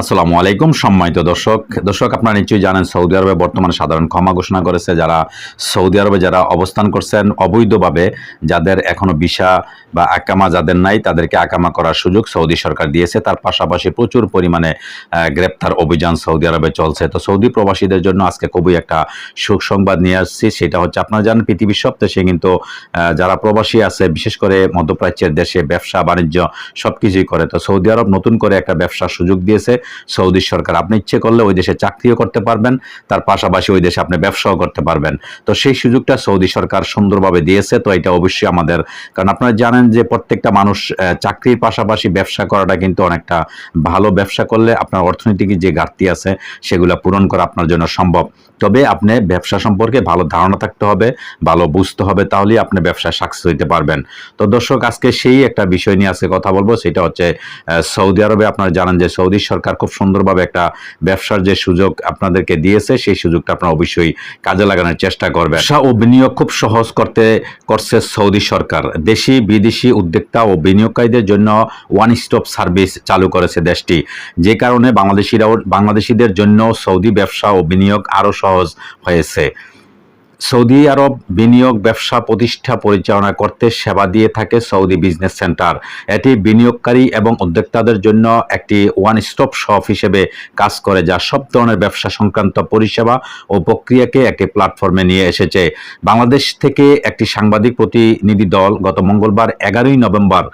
আসসালামু আলাইকুম, সম্মানিত দর্শক। দর্শক, আপনারা নিশ্চয়ই জানেন, সৌদি আরবে বর্তমানে সাধারণ ক্ষমা ঘোষণা করেছে। যারা সৌদি আরবে যারা অবস্থান করছেন অবৈধভাবে, যাদের এখনও ভিসা বা আকামা যাদের নাই, তাদেরকে আকামা করার সুযোগ সৌদি সরকার দিয়েছে। তার পাশাপাশি প্রচুর পরিমাণে গ্রেপ্তার অভিযান সৌদি আরবে চলছে। তো সৌদি প্রবাসীদের জন্য আজকে খুবই একটা সুখ সংবাদ নিয়ে আসছি। সেটা হচ্ছে, আপনারা জানেন, পৃথিবীর সব দেশে কিন্তু যারা প্রবাসী আছে, বিশেষ করে মধ্যপ্রাচ্যের দেশে ব্যবসা, বাণিজ্য সব কিছুই করে। তো সৌদি আরব নতুন করে একটা ব্যবসার সুযোগ দিয়েছে। সৌদি সরকার, আপনি ইচ্ছে করলে ওই দেশে চাকরিও করতে পারবেন, তার পাশাপাশি ওই দেশে আপনি ব্যবসাও করতে পারবেন। তো সেই সুযোগটা সৌদি সরকার সুন্দরভাবে দিয়েছে, তো এটা অবশ্যই আমাদের, কারণ আপনারা জানেন যে প্রত্যেকটা মানুষ চাকরির পাশাপাশি ব্যবসা করাটা কিন্তু অনেকটা ভালো ব্যবসা করলে আপনার অর্থনৈতিক যে ঘাটতি আছে সেগুলো পূরণ করা আপনার জন্য সম্ভব। তবে আপনি ব্যবসা সম্পর্কে ভালো ধারণা থাকতে হবে, ভালো বুঝতে হবে, তাহলেই আপনি ব্যবসায় সাকসেস হইতে পারবেন। তো দর্শক, আজকে সেই একটা বিষয় নিয়ে আজকে কথা বলব, সেটা হচ্ছে সৌদি আরবে, আপনারা জানেন যে সৌদি সরকার খুব সুন্দরভাবে একটা ব্যবসার যে সুযোগ আপনাদেরকে দিয়েছে, সেই সুযোগটা আপনারা অবশ্যই কাজে লাগানোর চেষ্টা করবেন। ব্যবসা ও বিনিয়োগ খুব সহজ করতে করছে সৌদি সরকার। দেশি, বিদেশি উদ্যোক্তা ও বিনিয়োগকারীদের জন্য ওয়ান স্টপ সার্ভিস চালু করেছে দেশটি। যে কারণে বাংলাদেশিরাও বাংলাদেশিদের জন্য সৌদি ব্যবসা ও বিনিয়োগ আরও সহজ হয়েছে। সৌদি আরব বিনিয়োগ ব্যবসা প্রতিষ্ঠা পরিচালনা করতে সেবা দিয়ে থাকে সৌদি বিজনেস সেন্টার। এটি বিনিয়োগকারী এবং উদ্যোক্তাদের জন্য একটি ওয়ান স্টপ শপ হিসেবে কাজ করে, যা সব ধরনের ব্যবসা সংক্রান্ত পরিষেবা ও প্রক্রিয়াকে একটি প্ল্যাটফর্মে নিয়ে এসেছে। বাংলাদেশ থেকে একটি সাংবাদিক প্রতিনিধি দল গত মঙ্গলবার এগারোই নভেম্বর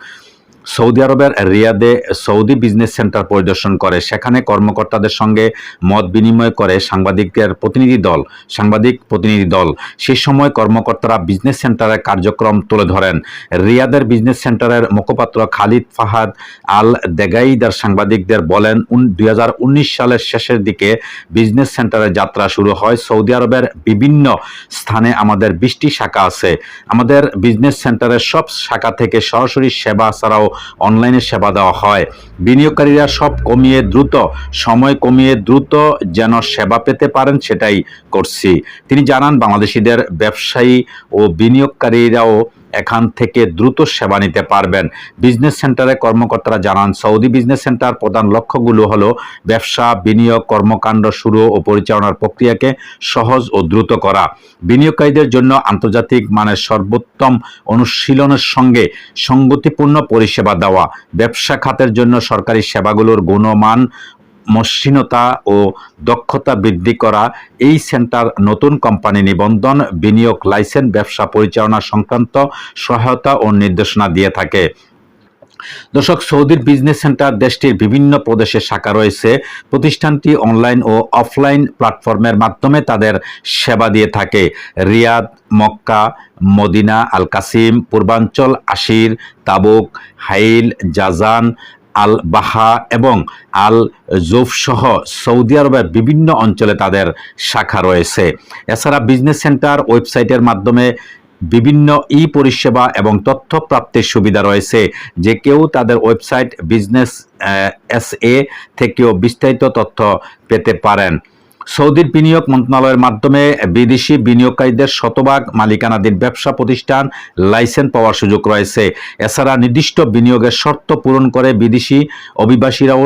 সৌদি আরবের রিয়াদে সৌদি বিজনেস সেন্টার পরিদর্শন করে। সেখানে কর্মকর্তাদের সঙ্গে মত বিনিময় করে সাংবাদিকদের প্রতিনিধি দল, সাংবাদিক প্রতিনিধি দল। সেই সময় কর্মকর্তারা বিজনেস সেন্টারের কার্যক্রম তুলে ধরেন। রিয়াদের বিজনেস সেন্টারের মুখপাত্র খালিদ ফাহাদ আল দেগাইদার সাংবাদিকদের বলেন দু হাজার উনিশ সালের শেষের দিকে বিজনেস সেন্টারের যাত্রা শুরু হয়। সৌদি আরবের বিভিন্ন স্থানে আমাদের বিশটি শাখা আছে। আমাদের বিজনেস সেন্টারের সব শাখা থেকে সরাসরি সেবা ছাড়াও অনলাইনে সেবা দেওয়া হয়। বিনিয়োগকারীরা সব কমিয়ে দ্রুত, সময় কমিয়ে দ্রুত যেন সেবা পেতে পারেন সেটাই করছি। তিনি জানান, বাংলাদেশিদের ব্যবসায়ী ও বিনিয়োগকারীরাও এখান থেকে দ্রুত সেবা নিতে পারবেন। বিজনেস সেন্টারে কর্মকর্তারা জানান সৌদি বিজনেস সেন্টার প্রধান লক্ষ্যগুলো হলো ব্যবসা, বিনিয়োগ, কর্মকাণ্ড শুরু ও পরিচালনার প্রক্রিয়াকে সহজ ও দ্রুত করা। বিনিয়োগকারীদের জন্য আন্তর্জাতিক মানের সর্বোত্তম অনুশীলনের সঙ্গে সঙ্গতিপূর্ণ পরিষেবা দেওয়া। ব্যবসা খাতের জন্য সরকারি সেবাগুলোর গুণমান মসৃণতা ও দক্ষতা বৃদ্ধি করা, এই সেন্টার নতুন কোম্পানি নিবন্ধন, বিনিয়োগ, লাইসেন্স, ব্যবসা পরিচালনা সংক্রান্ত সহায়তা ও নির্দেশনা দিয়ে থাকে। দর্শক, সৌদির বিজনেস সেন্টার দেশটির বিভিন্ন প্রদেশে শাখা রয়েছে। প্রতিষ্ঠানটি অনলাইন ও অফলাইন প্ল্যাটফর্মের মাধ্যমে তাদের সেবা দিয়ে থাকে। Riyadh, Mecca, Medina Al Qassim পূর্বাঞ্চল আশির তাবুক, হাইল, জাজান আল বাহা এবং আল জোফ সহ সৌদি আরবের বিভিন্ন অঞ্চলে তাদের শাখা রয়েছে। এছাড়া বিজনেস সেন্টার ওয়েবসাইটের মাধ্যমে বিভিন্ন ই পরিষেবা এবং তথ্য প্রাপ্তির সুবিধা রয়েছে, যে কেউ তাদের ওয়েবসাইট বিজনেস এস এ থেকেও বিস্তারিত তথ্য পেতে পারেন। সৌদির বিনিয়োগ মন্ত্রণালয়ের মাধ্যমে বিদেশি বিনিয়োগকারীদের শতভাগ মালিকানাধীন ব্যবসা প্রতিষ্ঠান লাইসেন্স পাওয়ার সুযোগ রয়েছে। এছাড়া নির্দিষ্ট বিনিয়োগের শর্ত পূরণ করে বিদেশি অভিবাসীরাও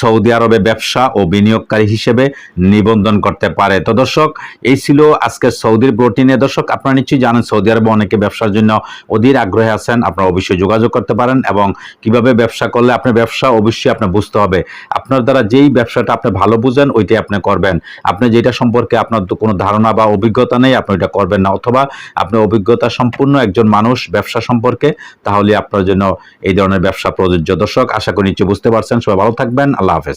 সৌদি আরবে ব্যবসা ও বিনিয়োগকারী হিসেবে নিবন্ধন করতে পারে। তো দর্শক, এই ছিল আজকের সৌদির ব্রোটিনে দর্শক, আপনারা নিশ্চয়ই জানেন সৌদি আরবে অনেকে ব্যবসার জন্য অধীর আগ্রহে আছেন। আপনারা অবশ্যই যোগাযোগ করতে পারেন এবং কীভাবে ব্যবসা করলে আপনার ব্যবসা অবশ্যই আপনার বুঝতে হবে। আপনার দ্বারা যেই ব্যবসাটা আপনি ভালো বুঝেন, ওইটাই আপনি করবেন। আপনি যেটা সম্পর্কে আপনার তো কোনো ধারণা বা অভিজ্ঞতা নেই, আপনি এটা করবেন না। অথবা আপনি অভিজ্ঞতা সম্পূর্ণ একজন মানুষ ব্যবসা সম্পর্কে, তাহলে আপনার জন্য এই ধরনের ব্যবসা প্রযোজ্য। দর্শক, আশা করি নিচে বুঝতে পারছেন। সবাই ভালো থাকবেন। আল্লাহ হাফেজ।